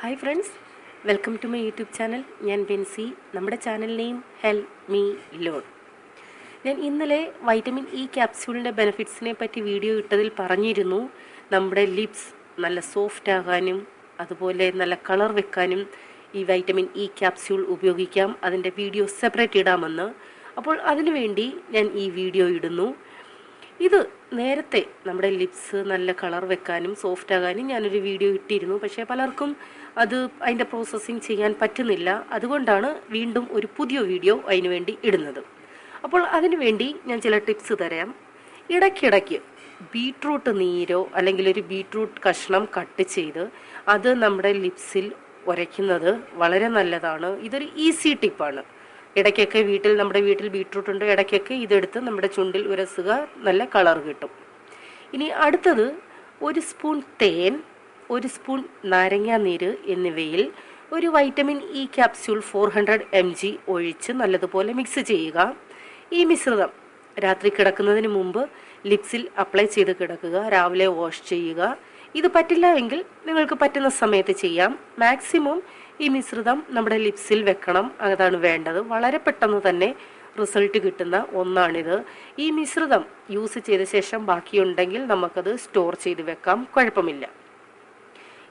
Hi friends welcome to my YouTube channel ഞാൻ ബെൻസി. നമ്മുടെ channel name hell me loan ഞാൻ ഇന്നലെ വൈറ്റമിൻ ഇ ക്യാപ്സ്യൂളിന്റെ ബെനിഫിറ്റ്സിനെ പറ്റി വീഡിയോ ഇട്ടതിൽ പറഞ്ഞിരുന്നു. നമ്മുടെ ലിപ്സ് നല്ല സോഫ്റ്റ് ആകാനും അതുപോലെ നല്ല കളർ വെക്കാനും ഈ വൈറ്റമിൻ ഇ ക്യാപ്സ്യൂൾ ഉപയോഗിക്കാം. അതിന്റെ വീഡിയോ സെപ്പറേറ്റ് ഇടാമെന്ന്. അപ്പോൾ അതിനുവേണ്ടി ഞാൻ ഈ വീഡിയോ ഇടുന്നു. ഇത് നേരത്തെ നമ്മുടെ ലിപ്സ് നല്ല കളർ വെക്കാനും സോഫ്റ്റ് ആകാനും ഞാനൊരു വീഡിയോ ഇട്ടിരുന്നു. പക്ഷേ പലർക്കും അത് അതിന്റെ പ്രോസസ്സിങ് ചെയ്യാൻ പറ്റുന്നില്ല. അതുകൊണ്ടാണ് വീണ്ടും ഒരു പുതിയ വീഡിയോ അതിനുവേണ്ടി ഇടുന്നത്. അപ്പോൾ അതിനുവേണ്ടി ഞാൻ ചില ടിപ്സ് തരാം. ഇടയ്ക്കിടയ്ക്ക് ബീട്രൂട്ട് നീരോ അല്ലെങ്കിൽ ഒരു ബീട്രൂട്ട് കഷ്ണം കട്ട് ചെയ്ത് അത് നമ്മുടെ ലിപ്സിൽ ഉരയ്ക്കുന്നത് വളരെ നല്ലതാണ്. ഇതൊരു ഈസി ടിപ്പാണ് ഇടയ്ക്കൊക്കെ വീട്ടിൽ നമ്മുടെ വീട്ടിൽ ബീട്രൂട്ട് ഉണ്ട്. ഇടയ്ക്കൊക്കെ ഇതെടുത്ത് നമ്മുടെ ചുണ്ടിൽ ഉരസുക നല്ല കളർ കിട്ടും. ഇനി അടുത്തത് ഒരു സ്പൂൺ തേൻ ഒരു സ്പൂൺ നാരങ്ങാ നീര് എന്നിവയിൽ ഒരു vitamin E capsule four hundred M G ഒഴിച്ച് നല്ലതുപോലെ മിക്സ് ചെയ്യുക. ഈ മിശ്രിതം രാത്രി കിടക്കുന്നതിന് മുമ്പ് ലിപ്സിൽ അപ്ലൈ ചെയ്ത് കിടക്കുക. രാവിലെ വാഷ് ചെയ്യുക. ഇത് പറ്റില്ല എങ്കിൽ നിങ്ങൾക്ക് പറ്റുന്ന സമയത്ത് ചെയ്യാം. മാക്സിമം ഈ മിശ്രിതം നമ്മുടെ ലിപ്സിൽ വെക്കണം. അതാണ് വേണ്ടത്. വളരെ പെട്ടെന്ന് തന്നെ റിസൾട്ട് കിട്ടുന്ന ഒന്നാണിത്. ഈ മിശ്രിതം യൂസ് ചെയ്ത ശേഷം ബാക്കിയുണ്ടെങ്കിൽ നമുക്കത് സ്റ്റോർ ചെയ്ത് വെക്കാം. കുഴപ്പമില്ല.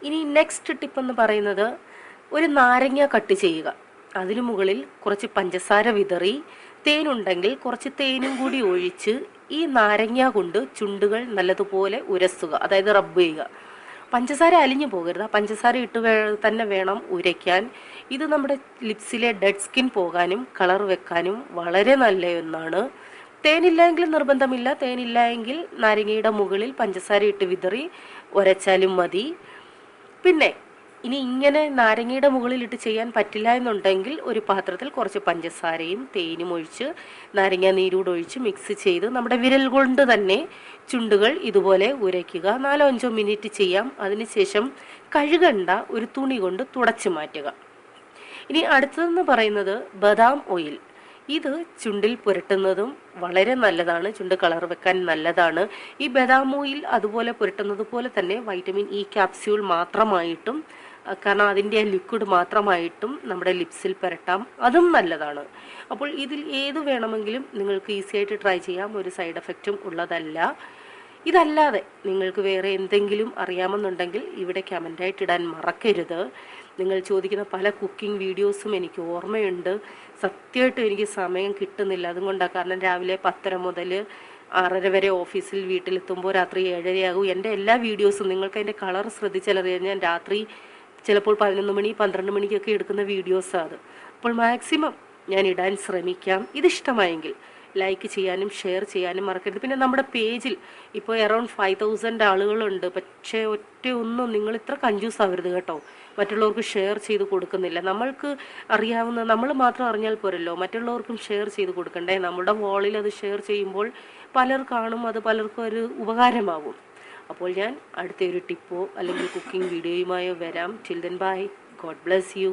ഇനി നെക്സ്റ്റ് ടിപ്പ് എന്ന് പറയുന്നത് ഒരു നാരങ്ങ കട്ട് ചെയ്യുക. അതിനു മുകളിൽ കുറച്ച് പഞ്ചസാര വിതറി. തേനുണ്ടെങ്കിൽ കുറച്ച് തേനും കൂടി ഒഴിച്ച് ഈ നാരങ്ങ കൊണ്ട് ചുണ്ടുകൾ നല്ലതുപോലെ ഉരസുക അതായത് റബ്ബ് ചെയ്യുക. പഞ്ചസാര അലിഞ്ഞു പോകരുത്. പഞ്ചസാര ഇട്ട് തന്നെ വേണം ഉരയ്ക്കാൻ. ഇത് നമ്മുടെ ലിപ്സിലെ ഡെഡ് സ്കിൻ പോകാനും കളർ വെക്കാനും വളരെ നല്ല ഒന്നാണ്. തേനില്ലെങ്കിൽ നിർബന്ധമില്ല. തേനില്ല എങ്കിൽ നാരങ്ങയുടെ മുകളിൽ പഞ്ചസാര ഇട്ട് വിതറി ഉരച്ചാലും മതി. പിന്നെ ഇനി ഇങ്ങനെ നാരങ്ങയുടെ മുകളിലിട്ട് ചെയ്യാൻ പറ്റില്ല എന്നുണ്ടെങ്കിൽ ഒരു പാത്രത്തിൽ കുറച്ച് പഞ്ചസാരയും തേനും ഒഴിച്ച് നാരങ്ങ നീരൂടെ ഒഴിച്ച് മിക്സ് ചെയ്ത് നമ്മുടെ വിരൽ കൊണ്ട് തന്നെ ചുണ്ടുകൾ ഇതുപോലെ ഉരയ്ക്കുക. നാലോ അഞ്ചോ മിനിറ്റ് ചെയ്യാം. അതിനുശേഷം കഴുകണ്ട ഒരു തുണി കൊണ്ട് തുടച്ചു മാറ്റുക. ഇനി അടുത്തതെന്ന് പറയുന്നത് ബദാം ഓയിൽ. ഇത് ചുണ്ടിൽ പുരട്ടുന്നതും വളരെ നല്ലതാണ്. ചുണ്ട് കളർ വെക്കാൻ നല്ലതാണ്. ഈ ബദാം ഓയിൽ അതുപോലെ പുരട്ടുന്നത് പോലെ തന്നെ വൈറ്റമിൻ ഇ ക്യാപ്സ്യൂൾ മാത്രമായിട്ടും കാരണം അതിന്റെ ലിക്വിഡ് മാത്രമായിട്ടും നമ്മുടെ ലിപ്സിൽ പുരട്ടാം. അതും നല്ലതാണ്. അപ്പോൾ ഇതിൽ ഏത് വേണമെങ്കിലും നിങ്ങൾക്ക് ഈസി ആയിട്ട് ട്രൈ ചെയ്യാം. ഒരു സൈഡ് എഫക്റ്റും ഉള്ളതല്ല. ഇതല്ലാതെ നിങ്ങൾക്ക് വേറെ എന്തെങ്കിലും അറിയാമെന്നുണ്ടെങ്കിൽ ഇവിടെ കമന്റായിട്ട് ഇടാൻ മറക്കരുത്. നിങ്ങൾ ചോദിക്കുന്ന പല കുക്കിംഗ് വീഡിയോസും എനിക്ക് ഓർമ്മയുണ്ട്. സത്യമായിട്ടും എനിക്ക് സമയം കിട്ടുന്നില്ല. അതുകൊണ്ടാണ് കാരണം രാവിലെ പത്തര മുതൽ ആറര വരെ ഓഫീസിൽ വീട്ടിലെത്തുമ്പോൾ രാത്രി ഏഴരയാകും. എന്റെ എല്ലാ വീഡിയോസും നിങ്ങൾക്ക് അതിന്റെ കളർ ശ്രദ്ധിച്ചാലറിയാം ഞാൻ രാത്രി ചിലപ്പോൾ പതിനൊന്ന് മണി പന്ത്രണ്ട് മണിക്കൊക്കെ എടുക്കുന്ന വീഡിയോസാണ് അത്. അപ്പോൾ മാക്സിമം ഞാൻ ഇടാൻ ശ്രമിക്കാം. ഇതിഷ്ടമായെങ്കിൽ ലൈക്ക് ചെയ്യാനും ഷെയർ ചെയ്യാനും മറക്കരുത്. പിന്നെ നമ്മുടെ പേജിൽ ഇപ്പോൾ അറൗണ്ട് ഫൈവ് തൗസൻഡ് ആളുകളുണ്ട്. പക്ഷേ ഒറ്റ ഒന്നും നിങ്ങൾ ഇത്ര കൺഫ്യൂസ് ആവരുത് കേട്ടോ. മറ്റുള്ളവർക്ക് ഷെയർ ചെയ്ത് കൊടുക്കുന്നില്ല. നമ്മൾക്ക് അറിയാവുന്ന നമ്മൾ മാത്രം അറിഞ്ഞാൽ പോരല്ലോ. മറ്റുള്ളവർക്കും ഷെയർ ചെയ്ത് കൊടുക്കണ്ടേ? നമ്മുടെ വാളിൽ അത് ഷെയർ ചെയ്യുമ്പോൾ പലർ കാണും അത് പലർക്കും ഒരു ഉപകാരമാകും. അപ്പോൾ ഞാൻ അടുത്ത ഒരു ടിപ്പോ അല്ലെങ്കിൽ കുക്കിംഗ് വീഡിയോയുമായോ വരാം. Children bye God bless you